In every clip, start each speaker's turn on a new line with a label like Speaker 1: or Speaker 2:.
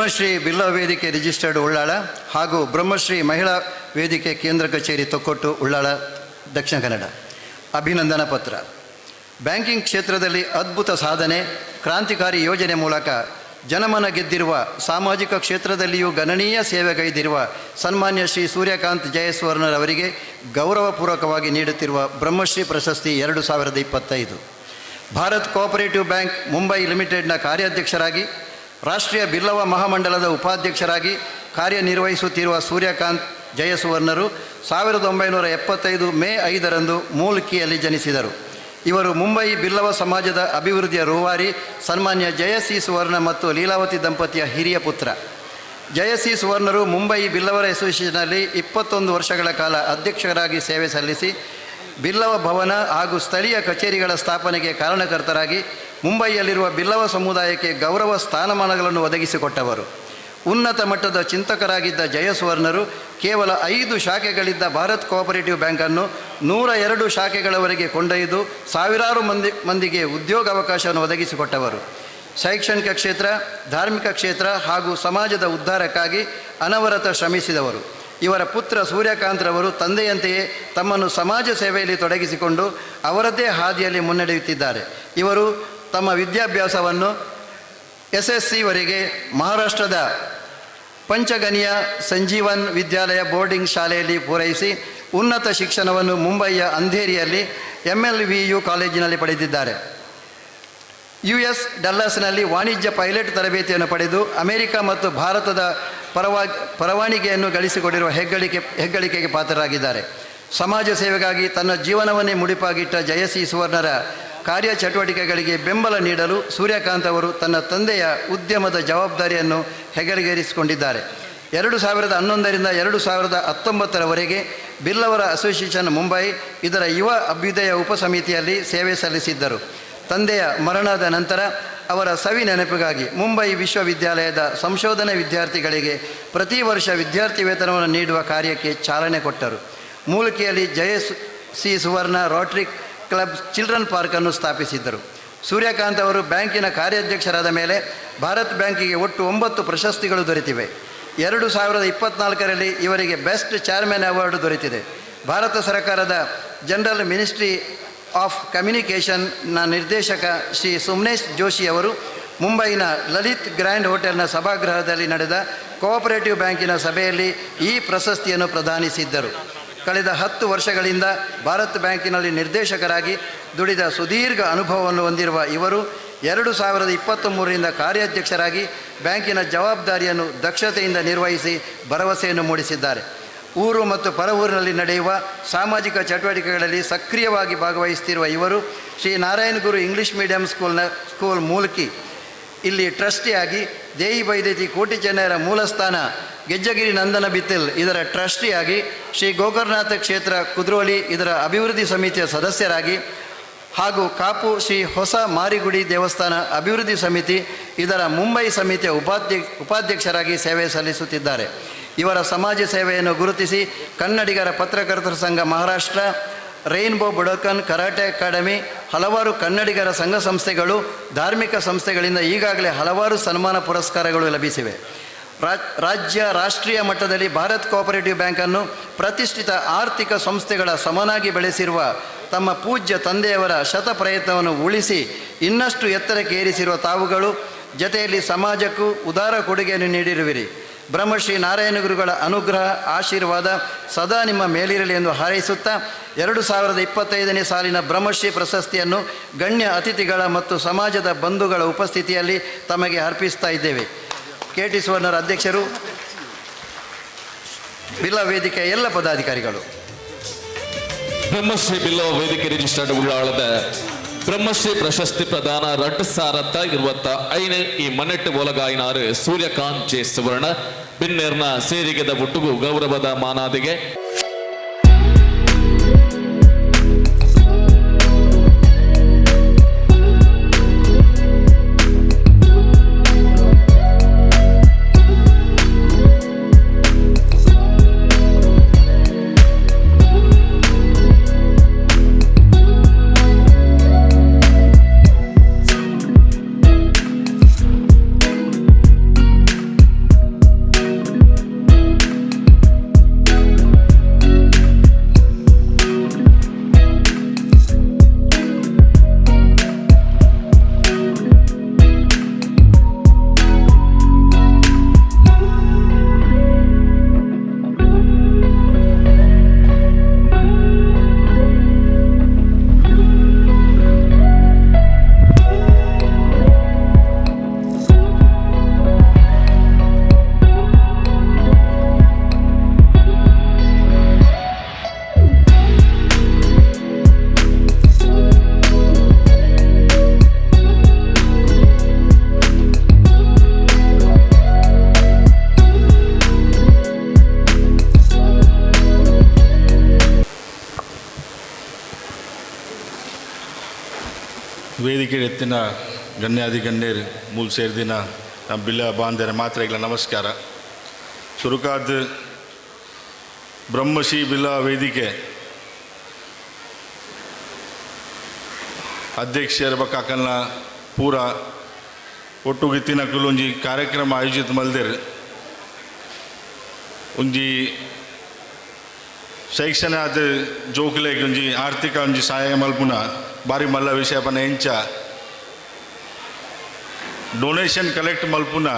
Speaker 1: ಬ್ರಹ್ಮಶ್ರೀ ಬಿಲ್ಲ ವೇದಿಕೆ ರಿಜಿಸ್ಟರ್ಡ್ ಉಳ್ಳಾಳ ಹಾಗೂ ಬ್ರಹ್ಮಶ್ರೀ ಮಹಿಳಾ ವೇದಿಕೆ ಕೇಂದ್ರ ಕಚೇರಿ ತೊಕ್ಕೊಟ್ಟು ಉಳ್ಳಾಳ ದಕ್ಷಿಣ ಕನ್ನಡ. ಅಭಿನಂದನಾ ಪತ್ರ. ಬ್ಯಾಂಕಿಂಗ್ ಕ್ಷೇತ್ರದಲ್ಲಿ ಅದ್ಭುತ ಸಾಧನೆ, ಕ್ರಾಂತಿಕಾರಿ ಯೋಜನೆ ಮೂಲಕ ಜನಮನ ಗೆದ್ದಿರುವ ಸಾಮಾಜಿಕ ಕ್ಷೇತ್ರದಲ್ಲಿಯೂ ಗಣನೀಯ ಸೇವೆಗೈದಿರುವ ಸನ್ಮಾನ್ಯ ಶ್ರೀ ಸೂರ್ಯಕಾಂತ್ ಜಯಸ್ವರ್ಣರವರಿಗೆ ಗೌರವಪೂರ್ವಕವಾಗಿ ನೀಡುತ್ತಿರುವ ಬ್ರಹ್ಮಶ್ರೀ ಪ್ರಶಸ್ತಿ ಎರಡು ಸಾವಿರದ ಇಪ್ಪತ್ತೈದು. ಭಾರತ್ ಕೋಆಪರೇಟಿವ್ ಬ್ಯಾಂಕ್, ಮುಂಬೈ ಲಿಮಿಟೆಡ್ನ ಕಾರ್ಯಾಧ್ಯಕ್ಷರಾಗಿ ರಾಷ್ಟ್ರೀಯ ಬಿಲ್ಲವ ಮಹಾಮಂಡಲದ ಉಪಾಧ್ಯಕ್ಷರಾಗಿ ಕಾರ್ಯನಿರ್ವಹಿಸುತ್ತಿರುವ ಸೂರ್ಯಕಾಂತ್ ಜಯಸುವರ್ಣರು ಸಾವಿರದ ಒಂಬೈನೂರ ಎಪ್ಪತ್ತೈದು ಮೇ ಐದರಂದು ಮೂಲ್ಕಿಯಲ್ಲಿ ಜನಿಸಿದರು. ಇವರು ಮುಂಬೈ ಬಿಲ್ಲವ ಸಮಾಜದ ಅಭಿವೃದ್ಧಿಯ ರೂವಾರಿ ಸನ್ಮಾನ್ಯ ಜಯಸಿ ಸುವರ್ಣ ಮತ್ತು ಲೀಲಾವತಿ ದಂಪತಿಯ ಹಿರಿಯ ಪುತ್ರ. ಜಯಸಿ ಸುವರ್ಣರು ಮುಂಬೈ ಬಿಲ್ಲವರ ಅಸೋಸಿಯೇಷನ್ನಲ್ಲಿ ಇಪ್ಪತ್ತೊಂದು ವರ್ಷಗಳ ಕಾಲ ಅಧ್ಯಕ್ಷರಾಗಿ ಸೇವೆ ಸಲ್ಲಿಸಿ, ಬಿಲ್ಲವ ಭವನ ಹಾಗೂ ಸ್ಥಳೀಯ ಕಚೇರಿಗಳ ಸ್ಥಾಪನೆಗೆ ಕಾರಣಕರ್ತರಾಗಿ ಮುಂಬೈಯಲ್ಲಿರುವ ಬಿಲ್ಲವ ಸಮುದಾಯಕ್ಕೆ ಗೌರವ ಸ್ಥಾನಮಾನಗಳನ್ನು ಒದಗಿಸಿಕೊಟ್ಟವರು. ಉನ್ನತ ಮಟ್ಟದ ಚಿಂತಕರಾಗಿದ್ದ ಜಯಸುವರ್ಣರು ಕೇವಲ ಐದು ಶಾಖೆಗಳಿದ್ದ ಭಾರತ್ ಕೋಆಪರೇಟಿವ್ ಬ್ಯಾಂಕನ್ನು ನೂರ ಎರಡು ಶಾಖೆಗಳವರೆಗೆ ಕೊಂಡೊಯ್ದು ಸಾವಿರಾರು ಮಂದಿ, ಮಂದಿಗೆ ಉದ್ಯೋಗಾವಕಾಶವನ್ನು ಒದಗಿಸಿಕೊಟ್ಟವರು. ಶೈಕ್ಷಣಿಕ ಕ್ಷೇತ್ರ, ಧಾರ್ಮಿಕ ಕ್ಷೇತ್ರ ಹಾಗೂ ಸಮಾಜದ ಉದ್ಧಾರಕ್ಕಾಗಿ ಅನವರತ ಶ್ರಮಿಸಿದವರು. ಇವರ ಪುತ್ರ ಸೂರ್ಯಕಾಂತ್ರವರು ತಂದೆಯಂತೆಯೇ ತಮ್ಮನ್ನು ಸಮಾಜ ಸೇವೆಯಲ್ಲಿ ತೊಡಗಿಸಿಕೊಂಡು ಅವರದ್ದೇ ಹಾದಿಯಲ್ಲಿ ಮುನ್ನಡೆಯುತ್ತಿದ್ದಾರೆ. ಇವರು ತಮ್ಮ ವಿದ್ಯಾಭ್ಯಾಸವನ್ನು ಎಸ್ ಎಸ್ ಸಿವರೆಗೆ ಮಹಾರಾಷ್ಟ್ರದ ಪಂಚಗನಿಯ ಸಂಜೀವನ್ ವಿದ್ಯಾಲಯ ಬೋರ್ಡಿಂಗ್ ಶಾಲೆಯಲ್ಲಿ ಪೂರೈಸಿ ಉನ್ನತ ಶಿಕ್ಷಣವನ್ನು ಮುಂಬೈಯ ಅಂಧೇರಿಯಲ್ಲಿ ಎಂ ಎಲ್ ವಿ ಯು ಕಾಲೇಜಿನಲ್ಲಿ ಪಡೆದಿದ್ದಾರೆ. ಯು ಎಸ್ ಡಲ್ಲಾಸ್ನಲ್ಲಿ ವಾಣಿಜ್ಯ ಪೈಲಟ್ ತರಬೇತಿಯನ್ನು ಪಡೆದು ಅಮೆರಿಕ ಮತ್ತು ಭಾರತದ ಪರವಾ, ಪರವಾನಿಗೆಯನ್ನು ಗಳಿಸಿಕೊಂಡಿರುವ ಹೆಗ್ಗಳಿಕೆ, ಹೆಗ್ಗಳಿಕೆಗೆ ಪಾತ್ರರಾಗಿದ್ದಾರೆ. ಸಮಾಜ ಸೇವೆಗಾಗಿ ತನ್ನ ಜೀವನವನ್ನೇ ಮುಡಿಪಾಗಿಟ್ಟ ಜಯಸಿ ಸುವರ್ಣರ ಕಾರ್ಯಚಟುವಟಿಕೆಗಳಿಗೆ ಬೆಂಬಲ ನೀಡಲು ಸೂರ್ಯಕಾಂತ್ ಅವರು ತನ್ನ ತಂದೆಯ ಉದ್ಯಮದ ಜವಾಬ್ದಾರಿಯನ್ನು ಹೆಗಲಿಗೇರಿಸಿಕೊಂಡಿದ್ದಾರೆ. ಎರಡು ಸಾವಿರದ ಹನ್ನೊಂದರಿಂದ ಎರಡು ಸಾವಿರದ ಹತ್ತೊಂಬತ್ತರವರೆಗೆ ಬಿಲ್ಲವರ ಅಸೋಸಿಯೇಷನ್ ಮುಂಬೈ ಇದರ ಯುವ ಅಭ್ಯುದಯ ಉಪಸಮಿತಿಯಲ್ಲಿ ಸೇವೆ ಸಲ್ಲಿಸಿದ್ದರು. ತಂದೆಯ ಮರಣದ ನಂತರ ಅವರ ಸವಿ ನೆನಪಿಗಾಗಿ ಮುಂಬೈ ವಿಶ್ವವಿದ್ಯಾಲಯದ ಸಂಶೋಧನೆ ವಿದ್ಯಾರ್ಥಿಗಳಿಗೆ ಪ್ರತಿ ವರ್ಷ ವಿದ್ಯಾರ್ಥಿ ವೇತನವನ್ನು ನೀಡುವ ಕಾರ್ಯಕ್ಕೆ ಚಾಲನೆ ಕೊಟ್ಟರು. ಮೂಲಿಕೆಯಲ್ಲಿ Jaya C Suvarna rotary club children ಪಾರ್ಕನ್ನು ಸ್ಥಾಪಿಸಿದ್ದರು. ಸೂರ್ಯಕಾಂತ್ ಅವರು ಬ್ಯಾಂಕಿನ ಕಾರ್ಯಾಧ್ಯಕ್ಷರಾದ ಮೇಲೆ ಭಾರತ್ ಬ್ಯಾಂಕಿಗೆ ಒಟ್ಟು ಒಂಬತ್ತು ಪ್ರಶಸ್ತಿಗಳು ದೊರೆತಿವೆ. ಎರಡು ಸಾವಿರದ ಇಪ್ಪತ್ನಾಲ್ಕರಲ್ಲಿ ಇವರಿಗೆ ಬೆಸ್ಟ್ ಚೇರ್ಮನ್ ಅವಾರ್ಡ್ ದೊರೆತಿದೆ. ಭಾರತ ಸರ್ಕಾರದ ಜನರಲ್ ಮಿನಿಸ್ಟ್ರಿ ಆಫ್ ಕಮ್ಯುನಿಕೇಷನ್ನ ನಿರ್ದೇಶಕ ಶ್ರೀ ಸುಮ್ನೇಶ್ ಜೋಶಿ ಅವರು ಮುಂಬೈನ ಲಲಿತ್ ಗ್ರ್ಯಾಂಡ್ ಹೋಟೆಲ್ನ ಸಭಾಗೃಹದಲ್ಲಿ ನಡೆದ ಕೋಆಪರೇಟಿವ್ ಬ್ಯಾಂಕಿನ ಸಭೆಯಲ್ಲಿ ಈ ಪ್ರಶಸ್ತಿಯನ್ನು ಪ್ರದಾನಿಸಿದ್ದರು. ಕಳೆದ ಹತ್ತು ವರ್ಷಗಳಿಂದ ಭಾರತ್ ಬ್ಯಾಂಕಿನಲ್ಲಿ ನಿರ್ದೇಶಕರಾಗಿ ದುಡಿದ ಸುದೀರ್ಘ ಅನುಭವವನ್ನು ಹೊಂದಿರುವ ಇವರು ಎರಡು ಸಾವಿರದ ಇಪ್ಪತ್ತ್ ಮೂರರಿಂದ ಕಾರ್ಯಾಧ್ಯಕ್ಷರಾಗಿ ಬ್ಯಾಂಕಿನ ಜವಾಬ್ದಾರಿಯನ್ನು ದಕ್ಷತೆಯಿಂದ ನಿರ್ವಹಿಸಿ ಭರವಸೆಯನ್ನು ಮೂಡಿಸಿದ್ದಾರೆ. ಊರು ಮತ್ತು ಪರ ಊರಿನಲ್ಲಿ ನಡೆಯುವ ಸಾಮಾಜಿಕ ಚಟುವಟಿಕೆಗಳಲ್ಲಿ ಸಕ್ರಿಯವಾಗಿ ಭಾಗವಹಿಸುತ್ತಿರುವ ಇವರು ಶ್ರೀ ನಾರಾಯಣ ಗುರು ಇಂಗ್ಲಿಷ್ ಮೀಡಿಯಂ ಸ್ಕೂಲ್ನ ಸ್ಕೂಲ್ ಮೂಲಕಿ ಇಲ್ಲಿ ಟ್ರಸ್ಟಿಯಾಗಿ ದೇಹಿ ಬೈದೇತಿ ಕೋಟಿ ಜನರ ಮೂಲಸ್ಥಾನ ಗೆಜ್ಜಗಿರಿ ನಂದನ ಬಿತ್ತಿಲ್ ಇದರ ಟ್ರಸ್ಟಿಯಾಗಿ ಶ್ರೀ ಗೋಕರ್ನಾಥ ಕ್ಷೇತ್ರ ಕುದ್ರೋಳಿ, ಇದರ ಅಭಿವೃದ್ಧಿ ಸಮಿತಿಯ ಸದಸ್ಯರಾಗಿ ಹಾಗೂ ಕಾಪು ಶ್ರೀ ಹೊಸ ಮಾರಿಗುಡಿ ದೇವಸ್ಥಾನ ಅಭಿವೃದ್ಧಿ ಸಮಿತಿ, ಇದರ ಮುಂಬೈ ಸಮಿತಿಯ ಉಪಾಧ್ಯಕ್ಷ, ಉಪಾಧ್ಯಕ್ಷರಾಗಿ ಸೇವೆ ಸಲ್ಲಿಸುತ್ತಿದ್ದಾರೆ. ಇವರ ಸಮಾಜ ಸೇವೆಯನ್ನು ಗುರುತಿಸಿ ಕನ್ನಡಿಗರ ಪತ್ರಕರ್ತರ ಸಂಘ Maharashtra, rainbow Budokan karate academy, ಹಲವಾರು ಕನ್ನಡಿಗರ ಸಂಘ ಸಂಸ್ಥೆಗಳು, ಧಾರ್ಮಿಕ ಸಂಸ್ಥೆಗಳಿಂದ ಈಗಾಗಲೇ ಹಲವಾರು ಸನ್ಮಾನ ಪುರಸ್ಕಾರಗಳು ಲಭಿಸಿವೆ. ರಾಜ್ಯ ರಾಷ್ಟ್ರೀಯ ಮಟ್ಟದಲ್ಲಿ ಭಾರತ್ ಕೋಆಪರೇಟಿವ್ ಬ್ಯಾಂಕನ್ನು ಪ್ರತಿಷ್ಠಿತ ಆರ್ಥಿಕ ಸಂಸ್ಥೆಗಳ ಸಮನಾಗಿ ಬೆಳೆಸಿರುವ ತಮ್ಮ ಪೂಜ್ಯ ತಂದೆಯವರ ಶತ ಪ್ರಯತ್ನವನ್ನು ಉಳಿಸಿ ಇನ್ನಷ್ಟು ಎತ್ತರಕ್ಕೆ ಏರಿಸಿರುವ ತಾವುಗಳು ಜತೆಯಲ್ಲಿ ಸಮಾಜಕ್ಕೂ ಉದಾರ ಕೊಡುಗೆಯನ್ನು ನೀಡಿರುವಿರಿ. ಬ್ರಹ್ಮಶ್ರೀ ನಾರಾಯಣ ಗುರುಗಳ ಅನುಗ್ರಹ, ಆಶೀರ್ವಾದ ಸದಾ ನಿಮ್ಮ ಮೇಲಿರಲಿ ಎಂದು ಹಾರೈಸುತ್ತಾ ಎರಡು ಸಾವಿರದ ಇಪ್ಪತ್ತೈದನೇ ಸಾಲಿನ ಬ್ರಹ್ಮಶ್ರೀ ಪ್ರಶಸ್ತಿಯನ್ನು ಗಣ್ಯ ಅತಿಥಿಗಳ ಮತ್ತು ಸಮಾಜದ ಬಂಧುಗಳ ಉಪಸ್ಥಿತಿಯಲ್ಲಿ ತಮಗೆ ಅರ್ಪಿಸ್ತಾ ಇದ್ದೇವೆ. ಕೆ ಟಿ ಸುವರ್ಣರ ಅಧ್ಯಕ್ಷರು, ಬಿಲ್ಲಾ ವೇದಿಕೆ ಎಲ್ಲ ಪದಾಧಿಕಾರಿಗಳು.
Speaker 2: ಬ್ರಹ್ಮಶ್ರೀ ಬಿಲ್ಲವ ವೇದಿಕೆ ರಿಜಿಸ್ಟರ್ಡ್ ಉಳ್ಳಾಳದ ಬ್ರಹ್ಮಶ್ರೀ ಪ್ರಶಸ್ತಿ ಪ್ರದಾನ ರಟ್ ಸಾರತ್ತ ಇರುವತ್ತ ಐನ ಈ ಮನೆಟ್ಟು ಒಲಗಾಯಿನಾರು ಸೂರ್ಯಕಾಂತ್ ಜೆ ಸುವರ್ಣ, ಬಿನ್ನೇರ್ನ ಸೇರಿಗೆದ ಒಟ್ಟುಗು ಗೌರವದ ಮಾನಾದಿಗೆ.
Speaker 3: ವೇದಿಕೆ ಎತ್ತಿನ ಗಣ್ಯಾದಿ ಗಣ್ಯರು ಮೂಲ ಸೇರಿದಿನ ನಮ್ಮ ಬಿಲ್ಲ ಬಾಂಧರ ಮಾತ್ರೆಗಳ ನಮಸ್ಕಾರ. ಸುರುಕಾದ ಬ್ರಹ್ಮಶ್ರೀ ಬಿಲ್ಲ ವೇದಿಕೆ ಅಧ್ಯಕ್ಷರ ಬಕ್ಕಾಕಲ್ನ ಪೂರ ಒಟ್ಟುಗಿತ್ತಿನ ಒಂಜಿ ಕಾರ್ಯಕ್ರಮ ಆಯೋಜಿತ ಮಲ್ದೆರ್. ಒಂಜಿ ಜೋಕುಲೆಗ್ ಒಂಜಿ ಆರ್ಥಿಕ ಒಂಜಿ ಸಹಾಯ ಮಲ್ಪುನ ಬಾರಿ ಮಲ್ಲ ವಿಷಯ ಪನ ಎಂಚ ಡೊನೇಷನ್ ಕಲೆಕ್ಟ್ ಮಲ್ಪುನ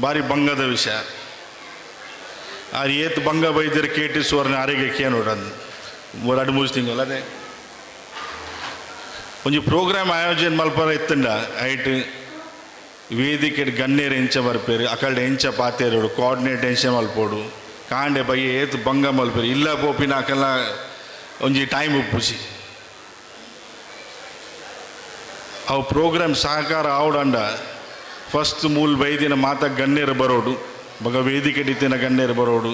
Speaker 3: ಬಾರಿ ಬಂಗದ ವಿಷಯ. ಆ ಏತ್ ಬಂಗ ಬೈದ್ಯರು ಕೇಟಿ ಸುವರ್ಣ ಆರೋಗ್ಯಕ್ಕೆ ನೋಡಂದು ಎರಡು ಮೂರು ತಿಂಗಳು ಅದೇ. ಒಂಜಿ ಪ್ರೋಗ್ರಾಮ್ ಆಯೋಜನೆ ಮಲ್ಪರ ಇತ್ತಂಡ, ಐಟ್ ವೇದಿಕೆ ಗಣ್ಯರು ಎಂಚ ಬರ್ಪೇರು, ಅಕಲ್ಡ ಎಂಚ ಪಾತೇರೋಡು ಕೋಆರ್ಡಿನೇಟ್ ಎಂಚ ಮಲ್ಪೋಡು ಕಾಂಡೆ ಬೈ ಏತ್ ಬಂಗ ಮಲ್ಪೇರು ಇಲ್ಲ ಪೋಪಿನ ಅಕಲ್ನ ಒಂಜಿ ಟೈಮ್ ಉಪ್ಪುಸಿ ಅವು ಪ್ರೋಗ್ರಾಮ್ ಸಹಕಾರ ಆವಡಂಡ ಫಸ್ಟ್ ಮೂಲ ಬೈದಿನ ಮಾತ ಗಣ್ಯರು ಬರೋಡು ಬಗ ವೇದಿಕೆ ಡಿತ್ತಿನ ಗಣ್ಯರು ಬರೋಡು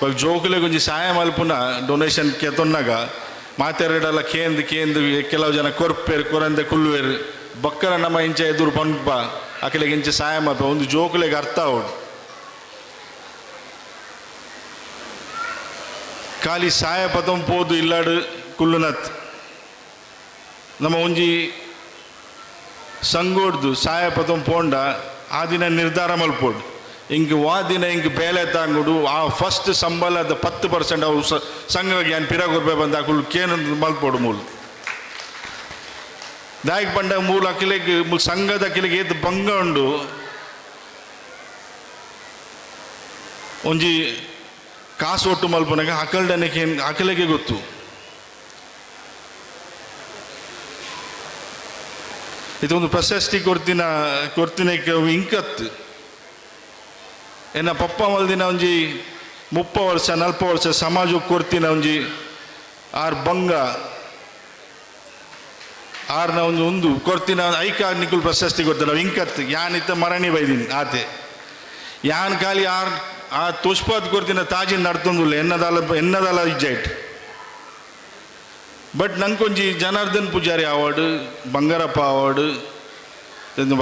Speaker 3: ಬಗ ಜೋಕುಲೆ ಒಂಜಿ ಸಹಾಯ ಮಲ್ಪುನ ಡೊನೇಷನ್ ಕೆತ್ತೊನ್ನಾಗ ಮಾತೆರಡಲ್ಲ ಕೇಂದ್ ಕೇಂದ್ ಕೆಲವು ಜನ ಕೊರ್ಪೇರು ಕೊರಂದೆ ಕುಲ್ವೇರು ಬಕ್ಕರ ನಮ್ಮ ಇಂಚ ಎದುರು ಪಂಪ ಅಕಲೆಗೆ ಇಂಚ ಸಹಾಯ ಮಲ್ಪ ಒಂದು ಜೋಕುಲೆಗೆ ಅರ್ಥ ಆವಡು ಖಾಲಿ ಸಾಯ ಪದಂ ಪೋದು ಇಲ್ಲಾಡು ಕುಲ್ಲುನತ್. ನಮ್ಮ ಒಂಜಿ ಸಂಗೋಡ್ದು ಸಾಯ ಪದಂ ಪೋಂಡ ಆ ದಿನ ನಿರ್ಧಾರ ಮಲ್ಪೋಡು. ಇಂಕ್ ವಾ ದಿನ ಇಂಕ್ ಬೇಲೆ ತಾಂಗುಡು ಆ ಫಸ್ಟ್ ಸಂಬಳದ ಪತ್ತು ಪರ್ಸೆಂಟ್ ಅವು ಸಂಘ ಸಂಘಗೆ ಏನು ಪಿರಾಗ್ ರೂಪಾಯಿ ಬಂದ ಕುಲ್ ಕೇನ ಮಲ್ಪೋಡು ಮೂಲ. ದಾಯಕ್ ಪಂಡ ಮೂಲ ಅಕಿಲೆಗೆ ಮೂಲ ಸಂಘದ ಅಕಿಲೆಗೆ ಎದ್ದು ಭಂಗ ಉಂಡು. ಒಂಜಿ ಕಾಸು ಒಟ್ಟು ಮಲ್ಪನಾಗ ಅಕಲ್ಡನಕ್ಕೆ ಹಕಲೆಗೆ ಗೊತ್ತು. ಇದೊಂದು ಪ್ರಶಸ್ತಿ ಕೊರ್ತಿನ ಕೊರ್ತಿನಕ್ಕೆ ಇಂಕತ್. ಎನ್ನ ಪಪ್ಪ ಮಲ್ದಿನ ಒಂಜಿ ಮುಪ್ಪ ವರ್ಷ, ನಲ್ಪ ವರ್ಷ ಸಮಾಜ ಕೊರ್ತಿನ ಒಂಜಿ ಆರ್ ಬಂಗ ಆರ್ನ ಒಂದು ಒಂದು ಕೊರ್ತಿನ ಐಕ ನಿಕುಲ್ ಪ್ರಶಸ್ತಿ ಕೊಡ್ತಾರೆ. ನಾವು ಇಂಕತ್, ಯಾನಿತ್ತ ಮರಣಿ ಬೈದಿನಿ ಆತೆ. ಯಾನ್ ಖಾಲಿ ಆರ್ ಆ ತುಷ್ಪಾತ್ ಕೊಡ್ತೀನಿ ತಾಜಿ ನಡ್ತೊಂದುಲ್ಲ, ಎನ್ನದಾಲ ಎನ್ನದಾಲ ಇಜ್ಜಾಯ್ಟ್ ಬಟ್ ನಂಗೊಂಜಿ ಜನಾರ್ದನ್ ಪೂಜಾರಿ ಅವಾರ್ಡ್, ಬಂಗಾರಪ್ಪ ಅವಾರ್ಡ್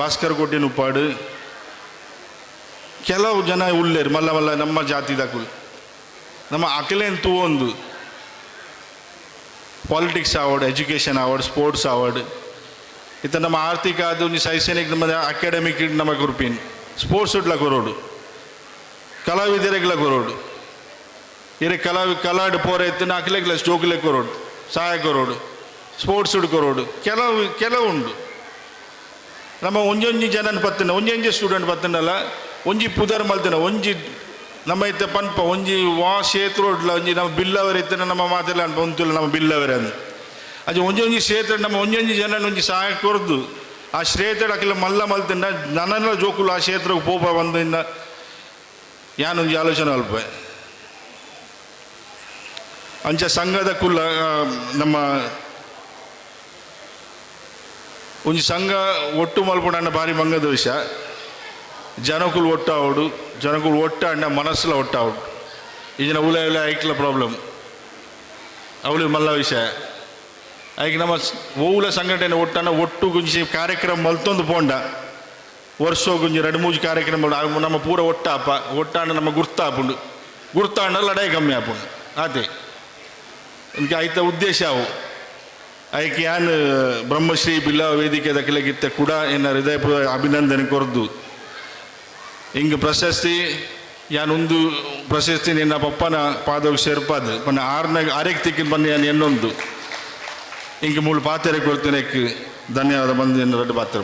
Speaker 3: ಭಾಸ್ಕರ್ ಕೋಟಿನ ಉಪ್ಪಾಡು, ಕೆಲವು ಜನ ಉಳ್ಳೇರು, ಮಲ್ಲ ಮಲ್ಲ ನಮ್ಮ ಜಾತಿದಕ್ಕೂ ನಮ್ಮ ಅಕಲೇನ್ ತೂವೊಂದು politics award, education award, sports award. ಇತ್ತ ನಮ್ಮ ಆರ್ಥಿಕ, ಅದು ಶೈಕ್ಷಣಿಕ ನಮ್ಮ ಅಕಾಡೆಮಿಕ್, ನಮ್ಮ ಗುರುಪಿನ್. ಸ್ಪೋರ್ಟ್ಸ್ ಉಡ್ಲಕ್ಕೆ ಕೊರೋಡು ಕಲಾವಿದರಿಗೆಲ್ಲ ಕೊರೋಡು. ಇರೆ ಕಲಾವಿ ಕಲಾಡ್ ಪೋರೆ ಎತ್ತಿನ ಅಕ್ಲೆಗ್ಲ ಸ್ಟೋಕ್ಲೆ ಕೊರೋಡು, ಸಹಾಯ ಕೊರೋಡು ಸ್ಪೋರ್ಟ್ಸ್ ಕೊರೋಡು, ಕೆಲವು ಕೆಲವು ಉಂಡು. ನಮ್ಮ ಒಂಜೊಂಜಿ ಜನನ ಪತ್ತಿನ, ಒಂಜೊಂಜಿ ಸ್ಟೂಡೆಂಟ್ ಪತ್ತಿನಲ್ಲ, ಒಂಜಿ ಪುದರ್ ಮಲ್ತಿನ, ಒಂಜಿ ನಮ್ಮ ಇತ್ತ ಪನ್ಪ, ಒಂಜಿ ವಾ ಕ್ಷೇತ್ರ ಒಂಜಿ ನಮ್ಮ ಬಿಲ್ಲವರ ಇತ್ತಿನ ನಮ್ಮ ಮಾತೆಲ್ಲ ಅನ್ಪ ನಮ್ಮ ಬಿಲ್ಲವರ ಅಂದ್. ಅದು ಒಂಜಿ ಒಂಜಿ ಕ್ಷೇತ್ರ ನಮ್ಮ ಒಂಜೊಂಜಿ ಜನ ಒಂಜಿ ಸಹಾಯ ಕೊರ್ದು. ಆ ಕ್ಷೇತ್ರ ಅಕ್ಕಿಲ್ಲ ಮಲ್ಲ ಮಲ್ತಿನ ನನ್ನ ಜೋಕುಲು ಆ ಕ್ಷೇತ್ರಕ್ಕೆ ಪೋಪ ಬಂದಿಂದ ಯಾನೊಂಜಿ ಆಲೋಚನೆ ಅಲ್ಪ. ಅಂಚ ಸಂಘದ ಕುಲ್ಲ ನಮ್ಮ ಒಂಜಿ ಸಂಘ ಒಟ್ಟು ಮಲ್ಪುಂಡ ಬಾರಿ ಮಂಗದ ವಿಷಯ ಜನಕುಲು ಒಟ್ಟಾವಡು ಜನಕುಲ್ ಒಟ್ಟ ಅಂಡ ಮನಸ್ಸುಲ ಒಟ್ಟ ಆವಡು. ಈಜಿನ ಉಲ ಉಲ ಐಕ್ಲ ಪ್ರಾಬ್ಲಮ್ ಅವಳು ಮಲ್ಲ ವಿಷಯ. ಐಕ್ ನಮ್ಮ ಓವುಲ ಸಂಘಟನೆ ಒಟ್ಟನ್ನ ಒಟ್ಟು ಗುಂಜಿ ಕಾರ್ಯಕ್ರಮ ಮಲ್ತೊಂದು ಪೋಂಡ. ವರ್ಷ ಗುಂಜಿ ಎರಡು ಮೂಜಿ ಕಾರ್ಯಕ್ರಮ ಮಾಡು. ಆ ನಮ್ಮ ಪೂರ ಒಟ್ಟಾಪ ಒಟ್ಟಾಂಡ ನಮ್ಮ ಗುರ್ತಾಪುಂಡು. ಗುರ್ತಾಂಡ ಲಡಾಯಿ ಕಮ್ಮಿ ಆಪುಂಡು. ಆತೆ ಅದಕ್ಕೆ ಐತ ಉದ್ದೇಶ ಅವು. ಆಯ್ಕೆ ಯಾನ್, ಬ್ರಹ್ಮಶ್ರೀ ಬಿಲ್ಲ ವೇದಿಕೆ ದಕ್ಕಲಗಿತ್ತ ಕೂಡ ಎನ್ನ ಹೃದಯಪೂರ್ವಕ ಅಭಿನಂದನೆ ಕೊರ್ದು. ಹಿಂಗೆ ಪ್ರಶಸ್ತಿ ಯಾನೊಂದು ಪ್ರಶಸ್ತಿ ನಿನ್ನ ಪಪ್ಪನ ಪಾದವು ಸೇರ್ಪಾದ ಪನ್ನ ಆರನೇ ಆರೇಕ್ ತಿಕ್ಕಿನ ಬನ್ನಿ ಯಾನ್ ಎನ್ನೊಂದು. ಹಿಂಗೆ ಮೂಳು ಪಾತ್ರೆ ಕೊಡ್ತೇನೆ ಧನ್ಯವಾದ ಬಂದು ಎನ್ನ ರಡ್ಡು ಪಾತ್ರ